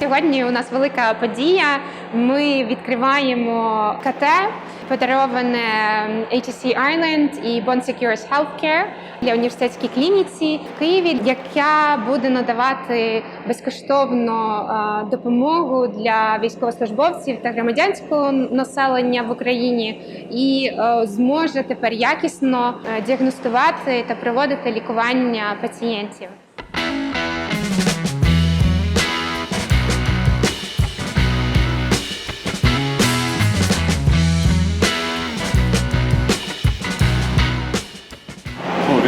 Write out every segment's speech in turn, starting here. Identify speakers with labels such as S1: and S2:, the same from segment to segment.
S1: Сьогодні у нас велика подія. Ми відкриваємо КТ, подароване HSC Ireland і Bond Secures Healthcare для університетській клініці в Києві, яка буде надавати безкоштовно е, допомогу для військовослужбовців та громадянського населення в Україні і е, зможе тепер якісно е, діагностувати та проводити лікування пацієнтів.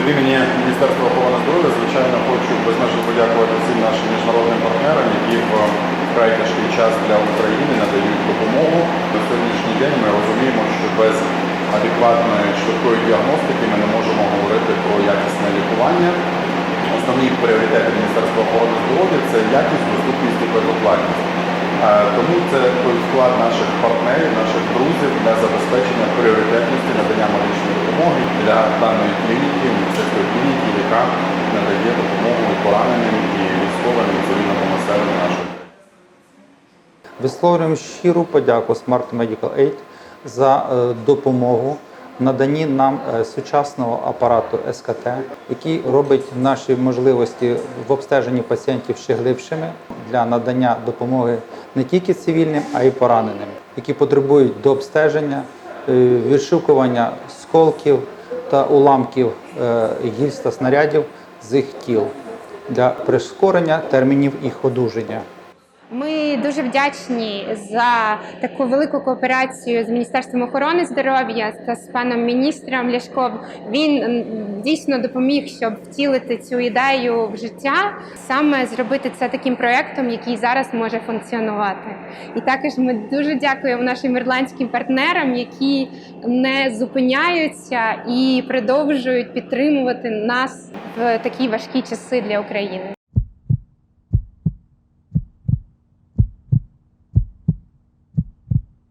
S2: Від імені Міністерства охорони здоров'я, звичайно, хочу безмежно подякувати всім нашим міжнародним партнерам, які в вкрай тяжкий час для України надають допомогу. На сьогоднішній день ми розуміємо, що без адекватної швидкої діагностики ми не можемо говорити про якісне лікування. Основні пріоритети Міністерства охорони здоров'я це якість, доступність і безоплатність. Е, Тому це той вклад наших партнерів, наших друзів для забезпечення пріоритетності надання медичної допомоги для даної клініки, університетської клініки, яка надає допомогу і пораненим і військовим і цивільному населенню нашої.
S3: Висловлюємо щиру подяку Smart Medical Aid за е, допомогу в наданні нам е, сучасного апарату СКТ, який робить наші можливості в обстеженні пацієнтів ще глибшими для надання допомоги не тільки цивільним, а й пораненим, які потребують до обстеження, е, відшукування сколків та уламків гільз та снарядів з їх тіл для прискорення термінів їх одужання.
S1: Ми дуже вдячні за таку велику кооперацію з Міністерством охорони здоров'я та з паном міністром Ляшком. Він дійсно допоміг, щоб втілити цю ідею в життя, саме зробити це таким проектом, який зараз може функціонувати. І також ми дуже дякуємо нашим ірландським партнерам, які не зупиняються і продовжують підтримувати нас в такі важкі часи для України.